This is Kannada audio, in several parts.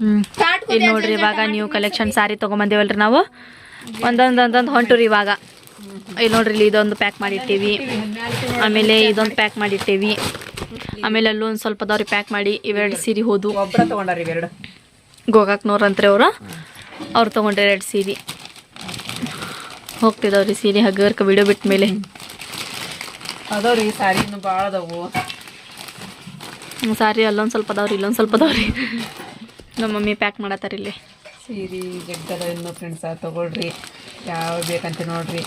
ಹ್ಮ್. ಇಲ್ಲಿ ನೋಡ್ರಿ ಇವಾಗ ನೀವು ಕಲೆಕ್ಷನ್ ಸಾರಿ ತೊಗೊಂಬಂದೇವಲ್ರಿ ನಾವು? ಒಂದೊಂದು ಒಂದೊಂದು ಹೊಂಟುರಿ ಇವಾಗ. ಇಲ್ಲಿ ನೋಡ್ರಿ ಇಲ್ಲಿ ಇದೊಂದು ಪ್ಯಾಕ್ ಮಾಡಿರ್ತೀವಿ ಆಮೇಲೆ ಇದೊಂದು ಪ್ಯಾಕ್ ಮಾಡಿರ್ತೀವಿ ಆಮೇಲೆ ಅಲ್ಲೂ ಒಂದು ಸ್ವಲ್ಪ ಅದಾವ್ರಿ ಪ್ಯಾಕ್ ಮಾಡಿ ಇವೆರಡು ಸೀರೆ ಹೋದು. ಗೋಗಾಕ್ನವ್ರು ತಗೊಂಡಾರ ಇವೆರಡು? ಗೋಕಾಕ್ನವ್ರು ಅಂತ್ರಿ ಅವರು. ಅವ್ರು ತೊಗೊಂಡ್ರೆ ಎರಡು ಸೀರೆ. ಹೋಗ್ತಿದಾವ್ರಿ ಸೀರೆ ಹಗ್ಗರ್ಕ ವಿಡಿಯೋ ಬಿಟ್ಟ ಮೇಲೆ ಅದಾವ್ರಿ ಸಾರಿ ಇನ್ನು ಭಾಳ ಅದಾವು. ಸಾರಿ ಅಲ್ಲೊಂದು ಸ್ವಲ್ಪ ಅದಾವ್ರಿ ಇಲ್ಲೊಂದು ಸ್ವಲ್ಪ ಅದಾವ್ರಿ. ನಮ್ಮ ಮಮ್ಮಿ ಪ್ಯಾಕ್ ಮಾಡತ್ತಾರ ಇಲ್ಲಿ. ಸೀರೆ ಜಗ್ಗದ ಇನ್ನು ಫ್ರೆಂಡ್ಸ್ ತಗೊಳ್ರಿ. ಯಾವ ಬೇಕಂತ ನೋಡ್ರಿ.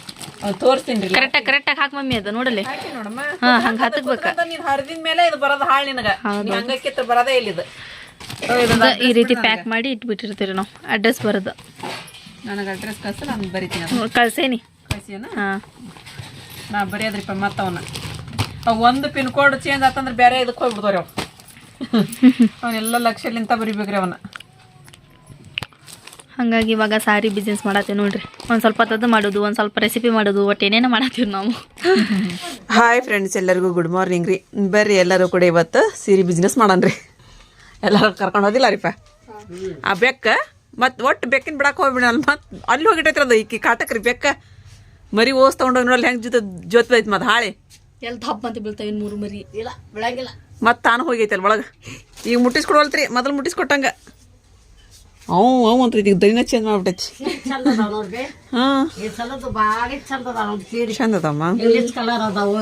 ತೋರಿಸ್ತೀನಿ ರೀ. ಕರೆಕ್ಟಾಗಿ ಕರೆಕ್ಟಾಗಿ ಹಾಕಿ ಮಮ್ಮಿ ಅದು ನೋಡಲಿ ನೋಡಮ್ಮ. ಹಾಂ ಹಂಗೆ ಹತ್ತಕ್ಬೇಕ ನೀನು ಹರಿದಿನ ಮೇಲೆ ಇದು ಬರೋದು ಹಾಳು ನಿನಗೆ. ನೀ ಹಂಗಕ್ಕಿತ್ತ ಬರೋದೇ ಇಲ್ಲ ಇದು. ಈ ರೀತಿ ಪ್ಯಾಕ್ ಮಾಡಿ ಇಟ್ಬಿಟ್ಟಿರ್ತೀರಿ ನಾವು. ಅಡ್ರೆಸ್ ಬರೋದು. ನನಗೆ ಅಡ್ರೆಸ್ ಕಳ್ಸಿ ನಾನು ಬರಿತೀನಿ ಕಳ್ಸೇನಿ. ಕಳ್ಸೇನ ಹಾಂ. ನಾ ಬರೆಯೋದ್ರಿಪ್ಪ ಮತ್ತವನ್ನ ಒಂದು ಪಿನ್ ಕೋಡ್ ಚೇಂಜ್ ಆತಂದ್ರೆ ಬೇರೆ ಇದಕ್ಕೆ ಹೋಗ್ಬಿಡ್ತಾರೆ ಅವ್. ಅವನ್ನೆಲ್ಲ ಲಕ್ಷಲಿಂತ ಬರಿಬೇಕ್ರಿ ಅವನ. ಹಾಗಾಗಿ ಇವಾಗ ಸಾರಿ ಬಿಸ್ನೆಸ್ ಮಾಡತ್ತೀವಿ ನೋಡ್ರಿ. ಒಂದು ಸ್ವಲ್ಪ ತದ್ದು ಮಾಡೋದು ಒಂದು ಸ್ವಲ್ಪ ರೆಸಿಪಿ ಮಾಡೋದು ಒಟ್ಟು ಏನೇನೋ ಮಾಡತ್ತೀವಿ ನಾವು. ಹಾಯ್ ಫ್ರೆಂಡ್ಸ್ ಎಲ್ಲರಿಗೂ ಗುಡ್ ಮಾರ್ನಿಂಗ್ ರೀ. ಬರ್ರಿ ಎಲ್ಲರೂ ಕೂಡ ಇವತ್ತು ಸೀರೆ ಬಿಸ್ನೆಸ್ ಮಾಡನ್ರಿ. ಎಲ್ಲರೂ ಕರ್ಕೊಂಡು ಹೋದಿಲ್ಲ ರೀಪ ಆ ಬೆಕ್ಕ ಮತ್ತು ಒಟ್ಟು ಬೆಕ್ಕಿನ ಬಿಡಕ್ಕೆ ಹೋಗ್ಬಿಡಲ್ಲ ಮತ್ತು ಅಲ್ಲಿ ಹೋಗಿಟ್ಟೈತ್ರಿ ಅದು ಈಕಿ ಕಾಟಕ್ಕೆ ರೀ ಬೆಕ್ಕ. ಮರಿ ಓಸ್ ತೊಗೊಂಡೋಗಿ ನೋಡಲ್ಲ ಹೆಂಗೆ ಜೊತೆ ಜೊತೆ ಐತೆ ಮತ್ತೆ ಹಾಳೆ. ಎಲ್ಲಿ ದಪ್ಪ ಅಂತ ಬೀಳ್ತಾವೆ ಮೂರು ಮರಿ. ಇಲ್ಲ ಬೆಳಗಿಲ್ಲ. ಮತ್ತು ತಾನು ಹೋಗೈತೆ ಅಲ್ಲಿ ಒಳಗೆ. ಈಗ ಮುಟ್ಟಿಸ್ಕೊಡವಲ್ತ್ರಿ ಮೊದಲು ಮುಟ್ಟಿಸ್ಕೊಟ್ಟಂಗ. ಅವು ಅವು ಅಂತ ಈಗ ದೈನ ಚೇಂಜ್ ಮಾಡ್ಬಿಟ್ಟೈತಿ. ಚಂದ ಅದಮ್ಮ ಇಂಗ್ಲಿಷ್ ಕಲರ್ ಅದಾವು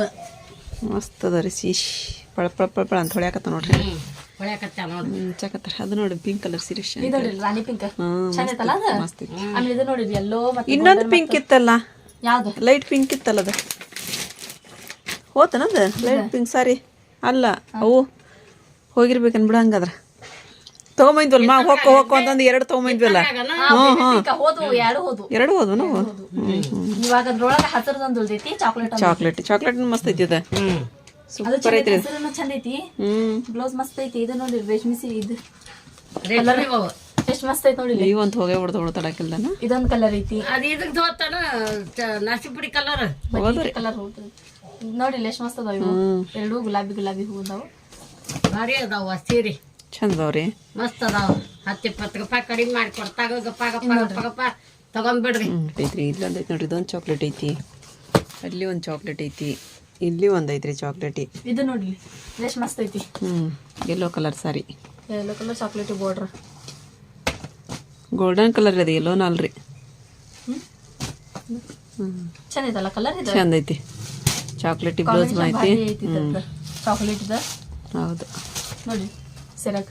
ಮಸ್ತ್ ಅದ ರೀ ಸೀಶ್. ಪಳ ಪಳ ಪಳ ಪಳ ಅಂತ ಹೊಳ್ಯಾಕತ್ತ ನೋಡ್ರಿ. ಹೊಳ್ಯಾಕತ್ತ ಅದು ನೋಡಿ ಪಿಂಕ್ ಕಲರ್ ಸೀರೆ ಮಸ್ತ್ ಇನ್ನೊಂದು ಪಿಂಕ್ ಇತ್ತಲ್ಲ? ಯಾವ್ದು? ಲೈಟ್ ಪಿಂಕ್ ಇತ್ತಲ್ಲ ಅದು? ಹೋತನದು ಲೈಟ್ ಪಿಂಕ್ ಸಾರಿ ಅಲ್ಲ ಅವು ಹೋಗಿರ್ಬೇಕನ್ ಬಿಡ ಹಂಗಾದ್ರ. ತಗೊಂಬಂದ್ವಲ್ಲ ಮಾ ಹೊಕ್ಕ ಹೊಕ್ಕ ಅಂತಂದು ಎರಡು ತಗೊಂಬಂದ್ವಲ್ಲ. ಹ್ಞೂ ಎರಡು ಹೋದು ಎರಡು ಹೋದ್ವು ನಾವು? ಇವಾಗ ಅದ್ರೊಳಗೆ ಹಸಿರದೊಂದು ಉಳ್ದೈತಿ ಚಾಕ್ಲೇಟ್ ಚಾಕ್ಲೇಟ್ ಚಾಕ್ಲೇಟ್ ಮಸ್ತ್ ಐತಿ ಅದ. ಸೂಪರ್ ಐತಿ ಚಂದ ಐತಿ. ಹ್ಮ್. ಬ್ಲೌಸ್ ಮಸ್ತ್ ಐತಿ ಇದು ನೋಡಿ ರೇಷ್ಮೆ ಸೀರೆ ಇದು. ಎಷ್ಟು ಮಸ್ತ್ ಐತಿ ನೋಡಿ ಹೋಗೇ ಹೋಗೇ ಇದೊಂದು ಕಲರ್ ಐತಿ. ಅದ್ ಇದಕ್ ತೋತಾನ ನಾಸಿಪುಡಿ ಕಲರ್ ಕಲರ್ ಹೋಗ್ತದೆ. ನೋಡಿ ಎಷ್ಟು ಮಸ್ತ್ ಅದಾವ ಇವು. ಎರಡು ಗುಲಾಬಿ ಗುಲಾಬಿ ಹೂ ಅದಾವು. ಭಾರಿ ಅದಾವ ಸೀರೆ. ಚಂದ ಅದಾವ್ರಿ ಮಸ್ತ್ ಅದಾವ. ಹತ್ತು ಇಪ್ಪತ್ತು ರೂಪಾಯಿ ಕಡಿಮೆ ಮಾಡಿ ಕೊಡ್ತಾಗ ಗಪ್ಪ ಗಪ್ಪ ಗಪ್ಪ ಗಪ್ಪ ತಗೊಂಡ್ಬಿಡ್ರಿ ಐತ್ರಿ. ಇಲ್ಲೊಂದು ಐತಿ ನೋಡ್ರಿ ಇದೊಂದು ಚಾಕ್ಲೇಟ್ ಐತಿ. ಅಲ್ಲಿ ಒಂದು ಚಾಕ್ಲೇಟ್ ಐತಿ. ಇಲ್ಲಿ ಒಂದು ಐತ್ರಿ ಚಾಕ್ಲೇಟ್ ಇದು ನೋಡ್ರಿ ಎಷ್ಟು ಮಸ್ತ್ ಐತಿ. ಹ್ಮ್ yellow colour sari yellow colour chocolate border golden colour ಅದು ಯೆಲ್ಲೋನ ಅಲ್ರಿ ಚಂದ ಐತಲ್ಲ ಕಲರ್ ಇದು? ಚಂದ ಐತಿ. ಚಾಕ್ಲೇಟಿ ಬ್ಲೌಸ್ ಐತಿ ಚಾಕ್ಲೇಟ್ ಇದ ಹೌದು. ನೋಡಿ ಸೆರಗ್.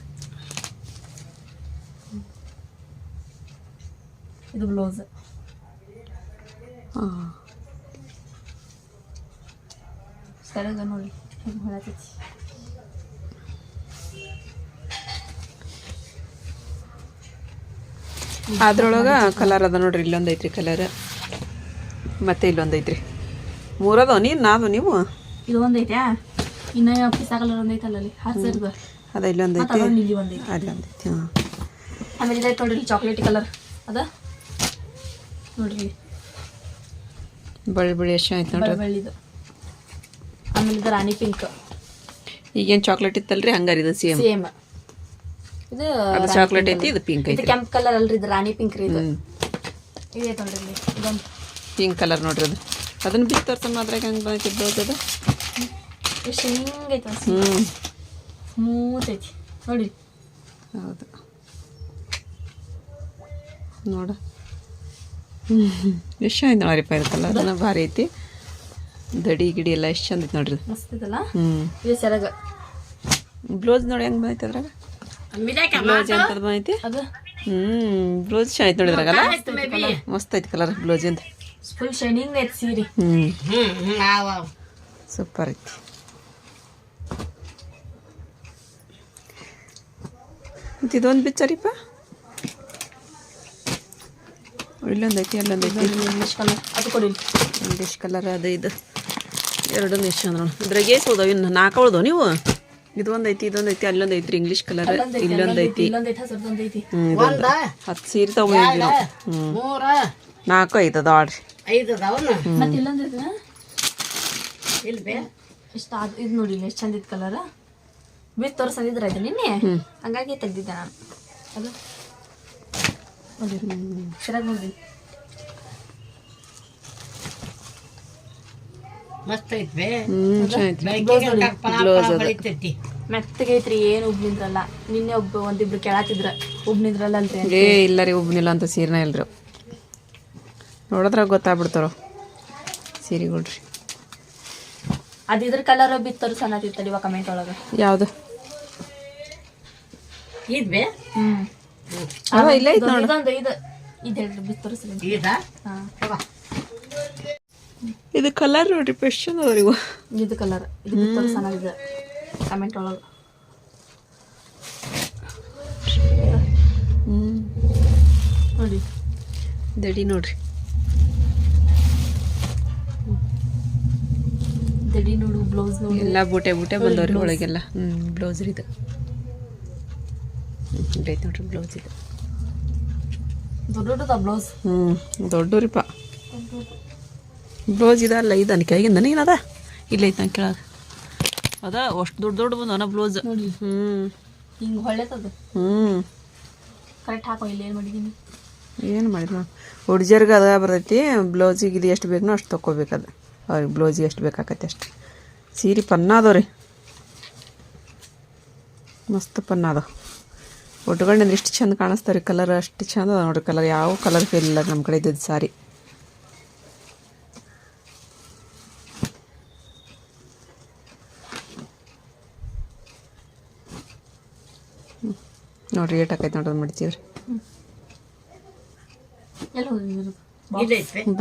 ಇದು ಬ್ಲೌಸ್ ಹಾಂ. ಸೆರಗ ನೋಡಿ ಹಿಂಗ್ ಹೊಳತೈತಿ ಅದ್ರೊಳಗೆ ಕಲರ್ ಅದ ನೋಡ್ರಿ ಇಲ್ಲೊಂದು ಐತ್ರಿ ಕಲರ್ ಮತ್ತೆ ಇಲ್ಲೊಂದು ಐತ್ರಿ ಮೂರದವ ನೀನು ನಾದು ನೀವು? ಇದು ಒಂದೈತ್ಯಾ ಇನ್ನ ಪಿಸ್ತಾ ಕಲರ್ ಒಂದ್ ಅಲ್ಲಿ ಹಸಿರ್ದು ಅದ ಇಲ್ಲೊಂದು ಐತಿ ಇಲ್ಲಿ ಒಂದ್ ಐತಿ ಅಲ್ಲೊಂದು ಹಾಂ. ಆಮೇಲೆ ಇದೈತೆ ನೋಡ್ರಿ ಚಾಕ್ಲೇಟ್ ಕಲರ್ ಅದ? ನೋಡ್ರಿ. ಬಳ್ಳಿ ಬಳ್ಳಿ ಎಷ್ಟು ಆಯ್ತು ನೋಡ್ರಿ ಬೆಳ್ಳ ಆಮೇಲೆ ಇದು ರಾಣಿ ಪಿಂಕ್ ಈಗೇನು ಚಾಕ್ಲೇಟ್ ಇತ್ತಲ್ರಿ? ಹಂಗಾರಿ ಇದು ಸೇಮ್ ಸೇಮ್ ಇದು ಚಾಕ್ಲೇಟ್ ಐತಿ ಇದು ಪಿಂಕ್ ಇದು ಐತಿ ಕೆಂಪ್ ಕಲರ್ ಅಲ್ರಿ ಇದು ರಾಣಿ ಪಿಂಕ್ ರೀ ಇದು. ಇದೈತೆ ನೋಡ್ರಿ ಇದೊಂದು. ಪಿಂಕ್ ಕಲರ್ ನೋಡ್ರಿ ಅದು. ಅದನ್ನ ಬಿತ್ತರ್ಸ ತೋರ್ಸಮ್ಮ ಅದ್ರಾಗ ಹೆಂಗೆ ಬಂದೈತಿ ಬ್ಲೌಸ್ ಅದು. ಎಷ್ಟು ಹಿಂಗ್ ಐತೆ ಹ್ಞೂ ಸ್ಮೂತ್ ಐತಿ ನೋಡಿ. ಹೌದು. ನೋಡ. ಎಷ್ಟು ಆಯ್ತು ನೋಡ್ರಿಪ್ಪ ಇದು ಅದನ್ನು ಭಾರಿ ಐತಿ. ದಡಿ ಗಿಡಿ ಎಲ್ಲ ಎಷ್ಟು ಚಂದ ಐತಿ ನೋಡ್ರಿ ಹ್ಞೂ ಇದು ಸೆರಗ. ಬ್ಲೌಸ್ ನೋಡಿ ಹೆಂಗೆ ಬಂದೈತಿ ಅದ್ರಾಗ? ಬ್ಲೌಸ್ ಎಂಥದ್ದು ಬಂದೈತಿ? ಅದು. ಹ್ಞೂ ಬ್ಲೌಸ್ ಚೆನ್ನಾಗಿ ನೋಡಿದ್ರಾಗಲ್ಲ ಮಸ್ತ್ ಐತಿ ಕಲರ್ ಬ್ಲೌಸಿಂದ ಫುಲ್ ಶೈನಿಂಗ್ ಐತಿ ಸೀರೆ ಹ್ಞೂ ಹ್ಮ್ ಹ್ಮ್ ಆವ ಆವ. ಸೂಪರ್ ಐತಿ. ಮತ್ತು ಇದೊಂದು ಬಿಚ್ಚರಿಪ್ಪ? ಇಲ್ಲೊಂದು ಐತಿ ಅಲ್ಲೊಂದು ಐತಿ. ಇಂಗ್ಲೀಷ್ ಕಲರ್ ಅದು ಕೊಡಿ. ಇಂಗ್ಲೀಷ್ ಕಲರ್ ಅದು ಇದು. ಎರಡು ಎಷ್ಟು ಅಂದ್ರೆ ಇದ್ರಾಗ ಏಸ್ ಹೋದವು ಇನ್ನು ನಾಲ್ಕು ಉಳ್ದವು ನೀವು? ಇದೊಂದು ಒಂದು ಐತಿ ಇದೊಂದು ಐತಿ ಅಲ್ಲೊಂದು ಐತಿ ಇಂಗ್ಲೀಷ್ ಕಲರ್ ಇಲ್ಲೊಂದು ಐತಿ ಹ್ಞೂ ಹತ್ತು ಸೀರೆ ತಗೊಂಡಿದ್ವಿ ಹ್ಞೂ ಮೂರ. ನಾಲ್ಕು ಐದು ಅದ ಆಡ್ರಿ. ಐದು ಅದಾವನ ಮತ್ತೆ ಇಲ್ಲೊಂದ್ ಇಲ್ಲಿ ಬೇ. ಇಷ್ಟ ಇದು ನೋಡಿ ಎಷ್ಟು ಚಂದ ಇತ್ತು ಕಲರ್ ಬಿತ್ ತೋರ್ಸಂದಿದ್ರ ನಿನ್ನೆ? ಹಂಗಾಗಿ ತೆಗ್ದಿದ್ದೆ ನಾನು. ಅದು? ನೋಡಿ. ಸರಿಯಾಗಿ ಮಸ್ತ್ ಬೆಳಗ್ಗೆ ಮೆತ್ತಗೆ ಐತ್ರಿ ಏನು ಉಬ್ ನಿಂದ್ರಲ್ಲ ನಿನ್ನೆ ಒಬ್ಬ ಒಂದಿಬ್ರು ಕೆಳತಿದ್ರ. ಉಬ್ ಅಂತ ಏ ಇಲ್ಲ ರೀ ಉಬ್ನಿಲ್ಲ ಅಂತ ಸೀರೆನ ಇಲ್ರಿ. ನೋಡಿದ್ರ ಗೊತ್ತಾಗ್ಬಿಡ್ತಾರ? ಸೀರೆಗಳ್ರಿ. ಅದು ಇದ್ರ ಕಲರ್ ಬಿತ್ತರು ಸಣ್ಣತಿತ್ತಲ್ಲ ಇವಾಗ ಕಮೆಂಟ್ ಒಳಗ? ಯಾವ್ದು? ಇದ್ವೆ? ಹ್ಮ್. ಇಲ್ಲ ಇಲ್ಲೇ ಐತಿ ಇದೊಂದು ಇದು ಇದು ಬಿತ್ತರು ಇದ? ಇದು ಕಲರ್ ನೋಡ್ರಿ ಎಷ್ಟು ಚಂದ ಅದಾವ್ರಿ ಇವು. ಇದು ಕಲರ್ ಇದು ಬಿತ್ತರು ಚೆನ್ನಾಗಿದೆ ಕಮೆಂಟ್ ಒಳಗ. ಹ್ಮ್. ನೋಡಿ. ದಡಿ ನೋಡ್ರಿ. ದಡಿ ನೋಡು ಬ್ಲೌಸ್ ನೋಡು. ಎಲ್ಲ ಬೂಟೆ ಬೂಟೆ ಬಂದವ್ರಿ ಒಳಗೆಲ್ಲ. ಬ್ಲೌಸ್ ಇದು ಐತಿ ನೋಡ್ರಿ ಬ್ಲೌಸ್ ಇದು. ದೊಡ್ಡ ದೊಡ್ಡದ ಬ್ಲೌಸ್ ಹ್ಮ್ ದೊಡ್ಡವ್ರಿಪ್ಪ ಬ್ಲೌಸ್ ಇದಲ್ಲ ಇದು ಇದನ್ ಕೆಳಗಿಂದ ಏನದ? ಇಲ್ಲ ಐತ ನಾನು ಕೆಳಗೆ. ಅದ ಅಷ್ಟು ದೊಡ್ಡ ದೊಡ್ಡ ಬಂದವನ ಬ್ಲೌಸ್ ನೋಡಿ. ಹ್ಮ್. ಹಿಂಗೆ ಹೊಳ್ಳೆತದ. ಹ್ಮ್. ಕರೆಕ್ಟ್ ಹಾಕೋ ಇಲ್ಲಿ ಏನು ಮಾಡಿದೀನಿ? ಏನು ಮಾಡಿದ ಹುಡ್ಜರ್ಗೆ ಅದ ಬರ್ತೈತಿ ಬ್ಲೌಸಿಗೆ ಇದು ಎಷ್ಟು ಬೇಕೋ ಅಷ್ಟು ತೊಗೋಬೇಕದು ಅವ್ರಿಗೆ ಬ್ಲೌಸಿಗೆ ಎಷ್ಟು ಬೇಕಾಗತ್ತೆ ಅಷ್ಟು. ಸೀರೆ ಪನ್ನ ಅದಾವ ರೀ. ಮಸ್ತ್ ಪನ್ನ ಅದಾವ ಉಟ್ಕೊಂಡ್ರೆ ಎಷ್ಟು ಚಂದ ಕಾಣಿಸ್ತಾವ ರೀ. ಕಲರ್ ಅಷ್ಟು ಚಂದ ಅದ ನೋಡ್ರಿ. ಕಲರ್ ಯಾವ ಕಲರ್ ಫೇಲ್ ಇಲ್ಲ ನಮ್ಮ ಕಡೆ ಇದ್ದದ್ದು ಸಾರಿ. ನೋಡ್ರಿ ಏಟ್ ಹಾಕೈತೆ ನೋಡೋದು ಮಾಡ್ತೀವ್ರಿ.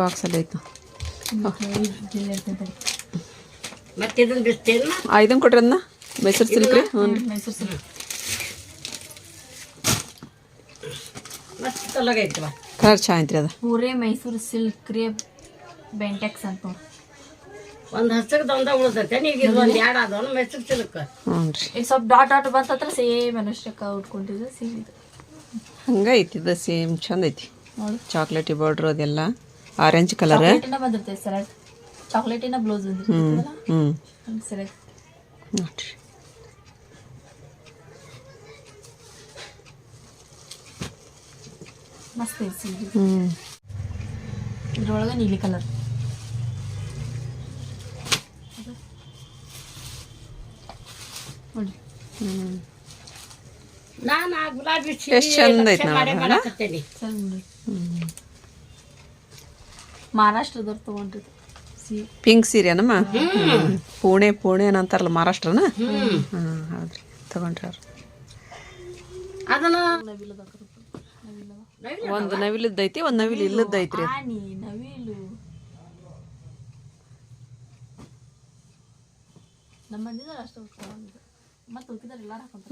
ಬಾಕ್ಸಲ್ಲಿ ಐತೆ. ಮತ್ತೆ ಇದನ್ನ ಬಿಸ್ತೇನ ಆ ಇದನ್ನ ಕೊಟ್ರಿ ಅದನ್ನ ಮೈಸೂರು ಸಿಲ್ಕ್ ರೀ? ಹ್ಞೂ ರೀ. ಮೈಸೂರು ಸಿಲ್ಕ್ ಮಸ್ತ್ ತೊಲಗೈತ್ವ ಕಲರ್ ಚಾ ಐತ್ರಿ ಅದು. ಪೂರೇ ಮೈಸೂರು ಸಿಲ್ಕ್ ರೀ ಬೆಂಟೆಕ್ಸ್ ಅಂತ ಒಂದು ಒಂದ್ ಹಸಗದ ಒಂದ ಉಳ್ದೈತೆ ಈಗ ಇದು ಒಂದ್ ಎರಡು ಅದವನು ಮೆಸರು ಸಿಲ್ಕ ಹ್ಞೂ ರೀ. ಈಗ ಸ್ವಲ್ಪ ಡಾಟ್ ಡಾಟ್ ಬಂತತ್ರ ಸೇಮ್ ಅನುಷ್ಠಕ್ಕ ಉಟ್ಕೊಂಡಿದ್ದು ಸೇಮ್ ಇದು. ಹಂಗೆ ಐತಿ ಇದು ಸೇಮ್ ಚಂದ ಐತಿ. ನೋಡಿ. ಚಾಕ್ಲೇಟಿ ಬಾರ್ಡ್ರ್ ಅದೆಲ್ಲ. Orange colour. ಚಾಕ್ಲೇಟಿನ ಬಂದಿರ್ತೈತೆ ಸರ್. ಚಾಕ್ಲೇಟಿನ ಬ್ಲೌಸ್ ಹ್ಞೂ ಬಂದಿರ್ತೈತಲ್ಲ ಹ್ಞೂ ಹಂಗೆ ಸರಿ. ನೋಡ್ರಿ. ಮಸ್ತ್ ಐತಿ ಇದ್ರೊಳಗೆ ನೀಲಿ ಕಲರ್. ನೋಡಿ ನಾನು ಆ ಗುಲಾಬಿ ಎಷ್ಟ್ ಚಂದ ಐತ್ ನೋಡು, ಅಲ್ಲ? ಮಾಡಕತ್ತೇನಿ ಸರಿ ನೋಡಿ ಮಹಾರಾಷ್ಟ್ರದವ್ರು ತೊಗೊಂಡಿದ್ದು. ಪಿಂಕ್ ಸೀರೆನಮ್ಮ ಪುಣೆ ಪುಣೆ ಅಂತಾರಲ್ಲ ಮಹಾರಾಷ್ಟ್ರನ? ಹ್ಮ್. ಹಾಂ ಹೌದ್ರಿ. ತಗೊಂಡ್ರಿ ಅವ್ರು ಅದನ್ನ ಒಂದು ನವಿಲದ್ದೈತಿ ಒಂದು ನವಿಲು. ಇಲ್ಲದ್ದೈತ್ರಿ. ನವಿಲು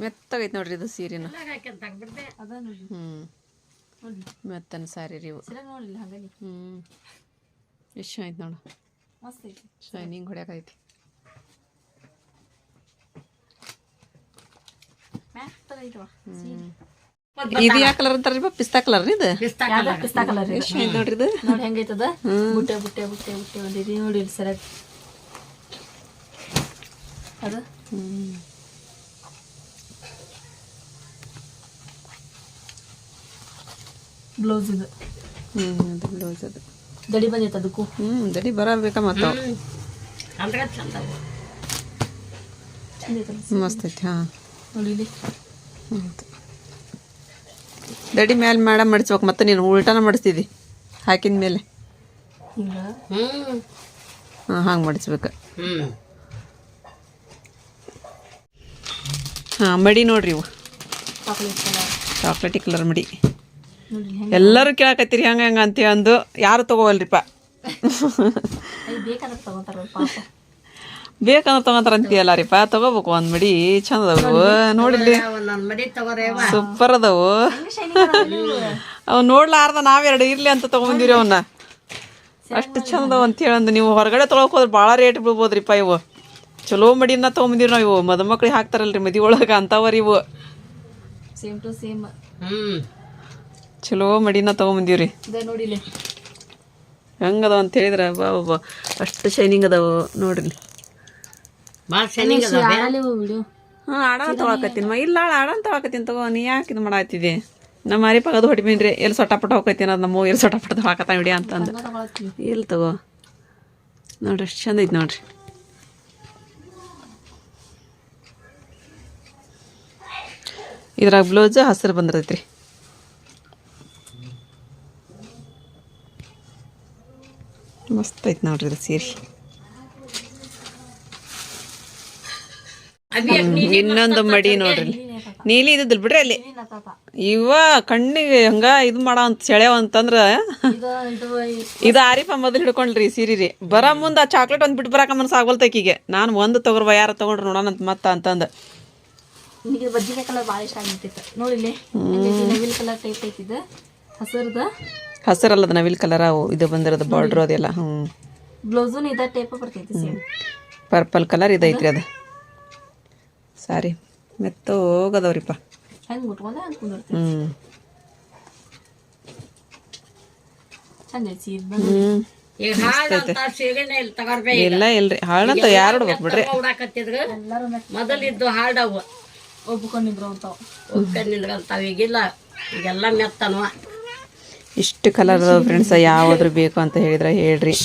ಮೆತ್ತಗೈತಿ ನೋಡ್ರಿ ಇದು ಸೀರೆನ. ಹ್ಞೂ ನೋಡಿ. ಮೆತ್ತನ ಸಾರಿ ರೀ ಇವು. ಹ್ಞೂ ಎಷ್ಟು ಆಯ್ತು ನೋಡು. ಮಸ್ತ್ ಐತಿ. ಶೈನಿಂಗ್ ಹೊಡ್ಯಾಕೈತಿ ಇದು ಯಾವ ಕಲರ್ ಅಂತಾರಲ್ವ ಪಿಸ್ತಾ ಕಲರ್ ರೀ ಇದು? ಪಿಸ್ತಾ ಕಲರ್ ಎಷ್ಟು ಚೆನ್ನಾಗಿ ನೋಡ್ರಿ ಇದು? ನೋಡಿ ಹೆಂಗೈತದ ಬುಟ್ಟೆ ಬುಟ್ಟೆ ಬುಟ್ಟೆ ಬುಟ್ಟೆ ಒಂದಿದೆ ನೋಡಿ ಸರಿಯಾಗಿ ಅದು? ಬ್ಲೌಸ್ ಇದು. ಹ್ಞೂ ಅದು ಬ್ಲೌಸ್ ಅದು. ದಡಿ ಬಂದೈತೆ ಅದಕ್ಕೂ. ಹ್ಞೂ ದಡಿ ಬರಬೇಕಾ ಮತ್ತೆ? ಮಸ್ತ್ ಐತಿ ಹಾಂ. ದಡಿ ಮ್ಯಾಲೆ ಮಾಡ ಮಡಿಸ್ಬೇಕು ಮತ್ತೆ ನೀನು ಉಲ್ಟಾನ ಮಡಿಸ್ತಿದ್ದಿ ಹಾಕಿದ ಮೇಲೆ. ಹಾಂ ಹಂಗೆ ಮಡಿಸ್ಬೇಕು. ಹಾಂ ಮಡಿ ನೋಡ್ರಿ ಇವು. ಚಾಕ್ಲೇಟ್ ಕಲರ್ ಮಡಿ. ಎಲ್ಲರೂ ಕೇಳಕತ್ತೀರಿ ಹಂಗೆ ಹಂಗೆ ಅಂತ ಅಂದು ಯಾರು ತಗೋವಲ್ರಿಪ್ಪ. ಬೇಕಂದ್ರೆ ಬೇಕಾದ್ರೆ ತಗೋತಾರ ಪಾಪ. ಬೇಕಂದ್ರೆ ತಗೊಂತಾರ ಅಂತೀಯಲ್ಲ ರೀಪ್ಪ ತಗೋಬೇಕು ಒಂದು ಮಡಿ ಚಂದ ಅದಾವು. ನೋಡಿಲ್ಲಿ. ಒಂದೊಂದ್ ಮಡಿ ತಗೋರೇವ ಸೂಪರ್ ಅದಾವು. ಅವು ನೋಡ್ಲಾರ್ದ ನಾವೆರಡು ಇರ್ಲಿ ಅಂತ ತಗೊಂಡಿರಿ ಅವನ್ನ ಅಷ್ಟು ಚಂದ ಅಂತ ಹೇಳಂದು ನೀವು ಹೊರಗಡೆ ತೊಗೊಳಕ್ ಹೋದ್ರೆ ಭಾಳ ರೇಟ್ ಬೀಳ್ಬೋದ್ರಿಪ್ಪ ಇವು. ಚಲೋ ಮಡಿನ ತೊಗೊಂಬಂದಿರಿ ನಾವು ಇವು. ಮದುಮಕ್ಳಿಗೆ ಹಾಕ್ತಾರಲ್ರಿ ಮದಿ ಒಳಗೆ ಅಂಥವ್ರಿ ಇವು. ಸೇಮ್ ಟು ಸೇಮ್ ಹ್ಮ್. ಚಲೋ ಮಡಿನ ತೊಗೊಂಬಂದಿವ್ರಿ. ರೀ ನೋಡಿ ಇಲ್ಲಿ. ಹೆಂಗದಾವ ಅಂತ ಹೇಳಿದ್ರೆ ಬಾ ಬಾ ಅಷ್ಟು ಶೈನಿಂಗ್ ಅದಾವ ನೋಡ್ರಿ. ಭಾಳ ವಿಡಿಯೋ ಹಾಂ ಆಡ ತೊಗೊಳಕತ್ತೀನಿ ಮ. ಇಲ್ಲ ತೊಗೊಳಕತ್ತೀನಿ ತಗೋ. ನೀ ಯಾಕೆ ಇದು ಮಾಡಾತಿದ್ದೆ ನಮ್ಮ ಮಾರಿ ಪಗದು ಹೊಡಿಬೇನ್ರಿ. ಎಲ್ಲಿ ಸೊಟ್ಟಪಟ ಹೋಗ್ಕೈತೀನಿ ಅದು ನಮ್ಮ ಎಲ್ಲಿ ಸೊಟ್ಟಪಟ ತೊಗೊಳಕತ್ತ ಹಿಡಿ ಅಂತಂದು ಇಲ್ಲಿ ತಗೋ. ನೋಡ್ರಿ ಎಷ್ಟು ಚಂದ ಐತಿ ನೋಡ್ರಿ. ಇದ್ರಾಗ ಬ್ಲೌಸ್ ಹಸಿರು ಬಂದಿರ್ತೈತ್ರಿ. ಮಸ್ತ್ ಐತಿ ನೋಡ್ರಿ ಇದು ಸೀರೆ. ಇನ್ನೊಂದು ಮಡಿ ನೋಡ್ರಿ. ನೀಲಿ ಇದ್ದಿಲ್ಲ ಬಿಡ್ರಿ ಅಲ್ಲಿ. ಇವ ಕಣ್ಣಿಗೆ ಹಂಗ ಇದು ಮಾಡ ಅಂತ ಸೆಳೆವ ಅಂತಂದ್ರ ಇದು ಆರಿಫ ಮೊದಲು ಹಿಡ್ಕೊಂಡ್ರಿ ಸೀರಿ ರೀ. ಬರ ಮುಂದ ಆ ಚಾಕ್ಲೇಟ್ ಒಂದ್ ಬಿಟ್ಟು ಬರಾಕ ಮನ್ಸ ಆಗ್ವಲ್ತೈಕಿಗೆ ನಾನು ಒಂದು ತಗೋರ್ವ ಯಾರ ತಗೊಂಡ್ರು ನೋಡೋಣ ಅಂತ ಮತ್ತ ಅಂತಂದ. ಬಜ್ಜಿಗೆ ಕಲರ್ ಭಾಳ ಇಷ್ಟ ಟೈಪ್ ಐತಿದ್ದು ಹಸಿರ್ದ. ಹಸಿರಲ್ಲದ ನವಿಲ್ ಕಲರ್ ಅವು ಇದು ಬಂದಿರೋದು ಬಾರ್ಡ್ರ್ ಅದೆಲ್ಲ. ಹ್ಞೂ ಬ್ಲೌಸೂನು ಇದ ಟೈಪ್ ಬರ್ತೈತಿ ಸೇಮ್ ಪರ್ಪಲ್ ಕಲರ್ ಇದೈತ್ರಿ ಅದು. ಸಾರಿ ಮೆತ್ತ ಹೋಗದವ್ರಿಪ್ಪ ಹೆಂಗೆ ಉಟ್ಕೊಂಡೆ ಹಂಗೆ ಕುಂದಿರ್ತೀವಿ. ಹ್ಞೂ ಚಂದ ಐತಿ. ಇಲ್ಲಿ ಇಲ್ರಿ. ಹಾಳಂತ ಯಾರು ಉಡ್ಬೇಕು ಬಿಡ್ರಿ ಮೊದಲಿದ್ದು ಹಾಡವು ಒಪ್ಕೊಂಡಿದ್ರು ಅಂತಾವ ಈಗಿಲ್ಲ. ಈಗೆಲ್ಲ ಮೆತ್ತನವ. ಇಷ್ಟು ಕಲರ್ ಅದಾವ ಫ್ರೆಂಡ್ಸ್ ಯಾವ್ದು ಬೇಕು ಅಂತ ಹೇಳಿದ್ರೆ ಹೇಳ್ರಿ.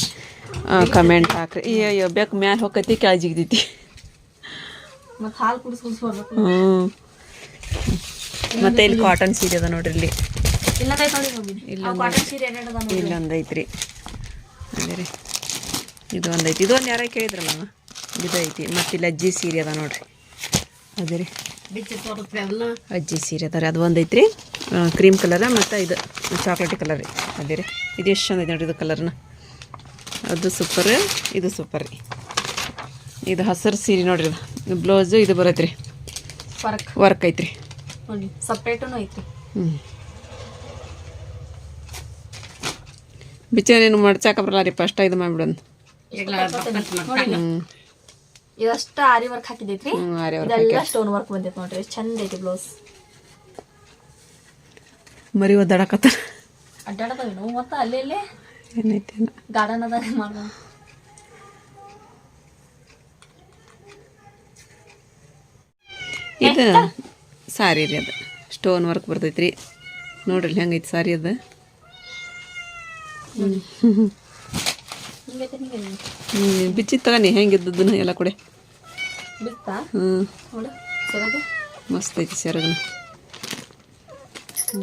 ಕಮೆಂಟ್ ಹಾಕ್ರಿ. ಅಯ್ಯೋ ಬೇಕು ಮ್ಯಾಲೆ ಹೋಗತಿ ಕೆಳಗೆ ಜಿಗ್ದೈತಿ. ಮತ್ತು ಹಾಲು ಕುಡಿಸ್ ಕುಡಿಸ್ ಬರ್ಬೇಕು ಹ್ಞೂ ಮತ್ತೆ ಇಲ್ಲಿ ಕಾಟನ್ ಸೀರೆ ಅದ ನೋಡ್ರಿ ಇಲ್ಲಿ. ಇಲ್ಲೊಂದು ಐತ್ರಿ ಅದೇ ರೀ ಇದು ಒಂದು ಐತಿ. ಇದು ಒಂದು ಯಾರ ಕೇಳಿದ್ರಲ್ಲ ಇದೈತಿ ಐತಿ. ಮತ್ತೆ ಇಲ್ಲಿ ಅಜ್ಜಿ ಸೀರೆ ಅದ ನೋಡ್ರಿ. ಅದೇ ರೀ. ಅಜ್ಜಿ ಸೀರೆ ಅದ ರೀ ಅದು ಒಂದು ಐತ್ರಿ ಕ್ರೀಮ್ ಕಲರ ಮತ್ತು ಇದು ಚಾಕ್ಲೇಟಿ ಕಲರ್ ರೀ. ಅದೇ ರೀ. ಇದು ಎಷ್ಟು ಚಂದ ಐತೆ ನೋಡಿ ಇದು ಕಲರ್ನ ಅದು ಸೂಪರ್ ಇದು ಸೂಪರ್ ರೀ. ಇದು ಹಸಿರು ಸೀರೆ ನೋಡಿರಿ ಇದು. ಬ್ಲೌಸು ಇದು ಬರತ್ತೆ ವರ್ಕ್ ವರ್ಕ್ ಐತ್ರಿ. ಸಪ್ರೇಟೂ ಐತ್ರಿ. ಹ್ಞೂ ಬಿಚ್ಚ ಮಾಡಿ ಮಡ್ಚಾಕ ಬರಲ್ಲ ರೀ ಫಸ್ಟ್ ಇದು ಮಾಡಿಬಿಡೋದು ಹ್ಞೂ ಇದಷ್ಟ ಆರಿ ವರ್ಕ್ ಹಾಕಿದೈತ್ರಿ. ಆರಿ ಅವ್ರ ಇದೆಲ್ಲ ಸ್ಟೋನ್ ವರ್ಕ್ ಬಂದೈತಿ ನೋಡ್ರಿ. ಎಷ್ಟ್ ಚಂದ ಐತಿ ಬ್ಲೌಸ್ ಮರಿ ಒದ್ದಾಡಕತ್ತ ಅಡ್ಡಾಡತಾವ ನಾವು ಮತ್ತೆ ಅಲ್ಲೇ ಇಲ್ಲೇ ಏನೈತಿ ಏನೋ. ಗಾರ್ಡನ್ ಅದ ಮಾಡೋಣ ಇದು ಸಾರಿ ರೀ ಅದು. ಸ್ಟೋನ್ ವರ್ಕ್ ಬರ್ತೈತ್ರಿ. ನೋಡ್ರಿ ಹೆಂಗೈತಿ ಸಾರಿ ಅದು. ಹ್ಞೂ ಬಿಚ್ಚಿ ತಗನಿ ಹೆಂಗಿದ್ದದನ್ನ ಎಲ್ಲ ಕೊಡೆ? ಹ್ಞೂ ಮಸ್ತ್ ಐತಿ ಸೆರಗನ ಹ್ಞೂ